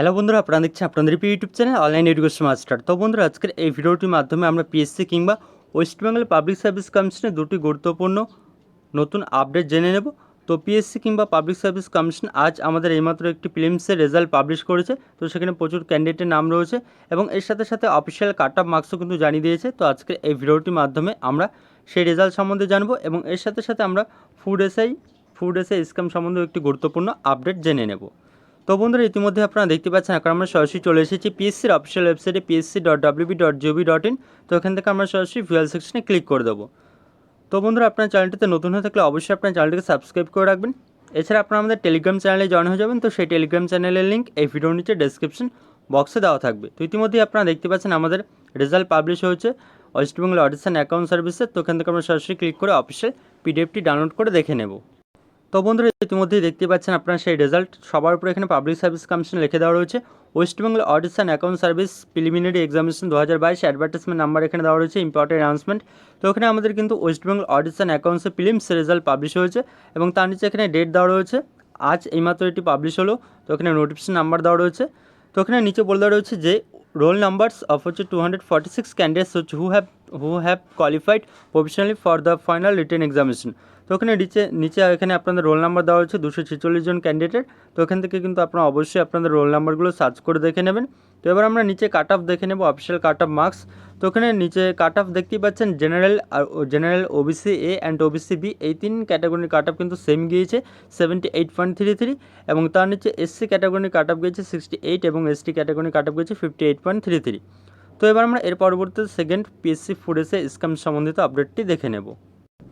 Hello বন্ধুরা, আপনারা দেখছেন আপনাদের YouTube channel online education master তো বন্ধুরা, আজকের এই ভিডিওটির মাধ্যমে আমরা পিএসসি কিংবা ওয়েস্ট বেঙ্গল পাবলিক সার্ভিস কমিশনের দুটি গুরুত্বপূর্ণ নতুন আপডেট জেনে নেব। তো পিএসসি কিংবা পাবলিক সার্ভিস কমিশন আজ আমাদের এইমাত্র একটি ফিলিমসের রেজাল্ট পাবলিশ করেছে। তো সেখানে প্রচুর ক্যান্ডিডেটের নাম রয়েছে এবং এর সাথে সাথে অফিসিয়াল কাট অফ মার্কসও কিন্তু জানিয়ে দিয়েছে। তো আজকের এই ভিডিওটির মাধ্যমে আমরা সেই রেজাল্ট সম্বন্ধে জানব এবং এর সাথে সাথে আমরা food SI food SI scam সম্বন্ধেও একটি গুরুত্বপূর্ণ আপডেট জেনে নেব। তো বন্ধুরা, ইতিমধ্যে আপনারা দেখতে পাচ্ছেন এখন আমরা সরাসরি চলে এসেছি পিএসসির অফিসিয়াল ওয়েবসাইটে PSC dot WB dot GOV dot in তো এখান থেকে আমরা সরাসরি ফুয়েল সেকশনে ক্লিক করে দেবো। তো বন্ধুরা, আপনার চ্যানেলটিতে নতুন হয়ে থাকলে অবশ্যই আপনার চ্যানেলটিকে সাবস্ক্রাইব করে রাখবেন। এছাড়া আপনারা আমাদের টেলিগ্রাম চ্যানেলে জয়েন হয়ে যাবেন, তো সেই টেলিগ্রাম চ্যানেলের লিঙ্ক এই ভিডিওর নিচে ডেসক্রিপশন বক্সে দেওয়া থাকবে। তো ইতিমধ্যেই আপনারা দেখতে পাচ্ছেন আমাদের রেজাল্ট পাবলিশ হয়েছে ওয়েস্ট বেঙ্গল অডিশন অ্যাকাউন্ট সার্ভিসের তো এখান থেকে আমরা সরাসরি ক্লিক করে অফিসিয়াল পিডিএফটি ডাউনলোড করে দেখে নেব। তো বন্ধুরা, ইতিমধ্যেই দেখতে পাচ্ছেন আপনারা সেই রেজাল্ট সবার উপরে এখানে পাবলিক সার্ভিস কমিশন লিখে দেওয়া রয়েছে। West Bengal audition account service preliminary examination দু হাজার বাইশ অ্যাডভার্টাইজমেন্ট নাম্বার এখানে দেওয়া রয়েছে ইম্পর্টেন্ট অ্যানাউন্সমেন্ট তো এখানে আমাদের কিন্তু ওয়েস্টবেঙ্গল অডিশন অ্যাকাউন্টসের ফিলিমস রেজাল্ট পাবলিশ হয়েছে এবং তার নিচে এখানে ডেট দেওয়া রয়েছে। আজ এইমাত্র এটি পাবলিশ হলো। তো এখানে নোটিফিকেশন নাম্বার দেওয়া রয়েছে। তো এখানে নিচে বলে দেওয়া রয়েছে যে রোল নাম্বারস অফ হচ্ছে two hundred forty six candidates who have who have qualified professionally for the final written examination তো ওখানে নিচে নিচে এখানে আপনাদের রোল নাম্বার দেওয়া হচ্ছে দুশো ছেচল্লিশ জন ক্যান্ডিডেট তো এখান থেকে কিন্তু আপনারা অবশ্যই আপনাদের রোল নাম্বারগুলো সার্চ করে দেখে নেবেন। তো এবার আমরা নিচে কাট অফ দেখে নেব অফিসিয়াল কাট অফ মার্কস তো ওখানে নিচে কাট অফ দেখতেই পাচ্ছেন general R general OBC A and OBC B এই তিন ক্যাটাগরির কাট অফ কিন্তু সেম গিয়েছে seventy eight point three three এবং তার নিচে এসসি ক্যাটাগরির কাট অফ গিয়েছে সিক্সটি এইট এবং এসটি ক্যাটাগরির কাট অফ গিয়েছে fifty eight point three three তো এবার আমরা এর পরবর্তীতে second PSC food SI scam সম্বন্ধিত আপডেটটি দেখে নেব।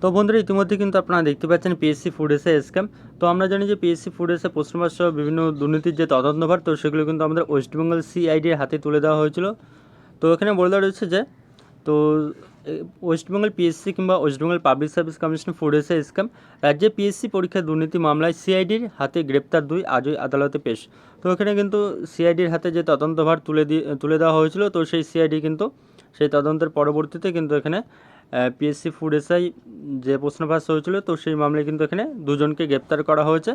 তো বন্ধুরা, ইতিমধ্যে কিন্তু আপনারা দেখতে পাচ্ছেন পিএসসি ফুড এসে স্ক্যাম তো আমরা জানি যে পিএসসি ফুড এসে পশ্চিমবঙ্গ সহ বিভিন্ন দুর্নীতির যে তদন্তভার তো সেগুলো কিন্তু আমাদের ওয়েস্টবেঙ্গল সিআইডির হাতে তুলে দেওয়া হয়েছিল। তো এখানে বলে দেওয়া রয়েছে যে তো ওয়েস্টবেঙ্গল পিএসসি কিংবা West Bengal public service commission food SI scam রাজ্যে পিএসসি পরীক্ষা দুর্নীতি মামলায় সিআইডির হাতে গ্রেপ্তার দুই আজই আদালতে পেশ তো এখানে কিন্তু সিআইডির হাতে যে তদন্তভার তুলে দিয়ে তুলে দেওয়া হয়েছিল তো সেই সিআইডি কিন্তু সেই তদন্তের পরবর্তীতে কিন্তু এখানে পিএসসি ফুড এসআই যে প্রশ্নভাস হয়েছিল তো সেই মামলায় কিন্তু এখানে দুজনকে গ্রেপ্তার করা হয়েছে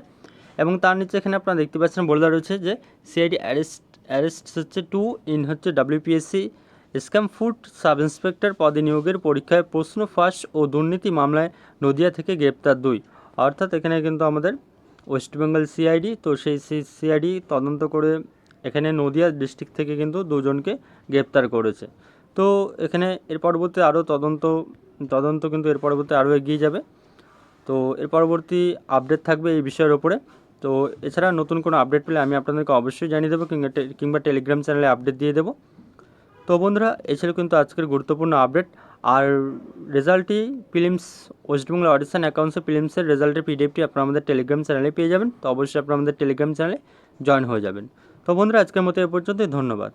এবং তার নিচে এখানে আপনারা দেখতে পাচ্ছেন, বলে দেওয়া রয়েছে যে সিআইডি অ্যারেস্ট অ্যারেস্ট হচ্ছে টু ইন হচ্ছে WPSC scam food sub inspector পদে নিয়োগের পরীক্ষায় প্রশ্ন ফাঁস ও দুর্নীতি মামলায় নদিয়া থেকে গ্রেপ্তার দুই। অর্থাৎ এখানে কিন্তু আমাদের ওয়েস্টবেঙ্গল সিআইডি, তো সেই সিআইডি তদন্ত করে এখানে নদিয়া ডিস্ট্রিক্ট থেকে কিন্তু দুজনকে গ্রেপ্তার করেছে। তো এখানে এর পরবর্তী আরও তদন্ত তদন্ত কিন্তু এর পরবর্তী আরও এগিয়ে যাবে। তো এর পরবর্তী আপডেট থাকবে এই বিষয়ের ওপরে। তো এছাড়া নতুন কোনো আপডেট পেলে আমি আপনাদেরকে অবশ্যই জানিয়ে দেবো, কিংবা কিংবা টেলিগ্রাম চ্যানেলে আপডেট দিয়ে দেবো। তো বন্ধুরা, এই ছিল কিন্তু আজকের গুরুত্বপূর্ণ আপডেট আর রেজাল্টটি ফিলিমস ওয়েস্ট বেঙ্গল অডিশন অ্যাকাউন্টসে ফিলিমসের রেজাল্টের পিডিএফটি আপনারা আমাদের টেলিগ্রাম চ্যানেলে পেয়ে যাবেন। তো অবশ্যই আপনারা আমাদের টেলিগ্রাম চ্যানেলে জয়েন হয়ে যাবেন। তো বন্ধুরা, আজকের মতো এ পর্যন্তই। ধন্যবাদ।